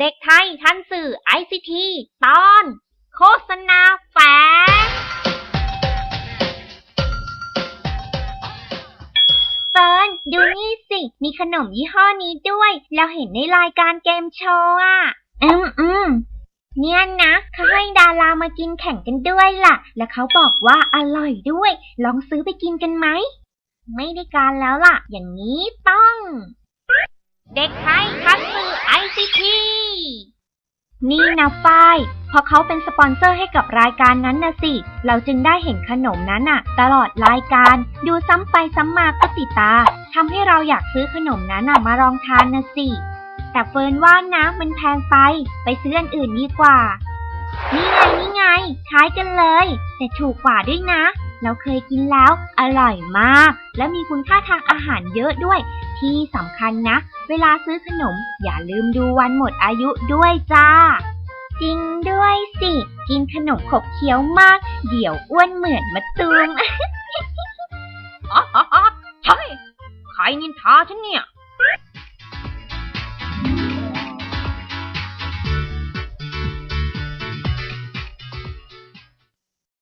เด็กไทยทันสื่อ ICT ตอน โฆษณาแฝงเฟิร์นดูนี่สิ มีขนมยี่ห้อนี้ด้วย เราเห็นในรายการเกมโชว์อะ อืมอืมเนี่ยนะเขาให้ดารามากินแข่งกันด้วยล่ะ แล้วเขาบอกว่าอร่อยด้วย ลองซื้อไปกินกันไหม ไม่ได้การแล้วล่ะ อย่างนี้ต้อง เด็กไทยทันสื่อ ICT นี่นะป้าย เพราะเขาเป็นสปอนเซอร์ให้กับรายการนั้นนะสิ เราจึงได้เห็นขนมนั้นน่ะ ตลอดรายการ ดูซ้ำไปซ้ำมาก็ติดตาทำให้เราอยากซื้อขนมนั้นน่ะมาลองทานนะสิ แต่เฟิร์นว่านะมันแพงไป ไปซื้ออันอื่นดีกว่า นี่ไงนี่ไงคล้ายกันเลย แต่ถูกกว่าด้วยนะ เราเคยกินแล้ว อร่อยมาก และมีคุณค่าทางอาหารเยอะด้วย ที่สำคัญนะ เวลาซื้อขนมอย่าลืมดูวันหมดอายุด้วยจ้า จริงด้วยสิ กินขนมขบเคี้ยวมาก เดี๋ยวอ้วนเหมือนมะตูม อ๋อใช่ ใครนินทาฉันเนี่ย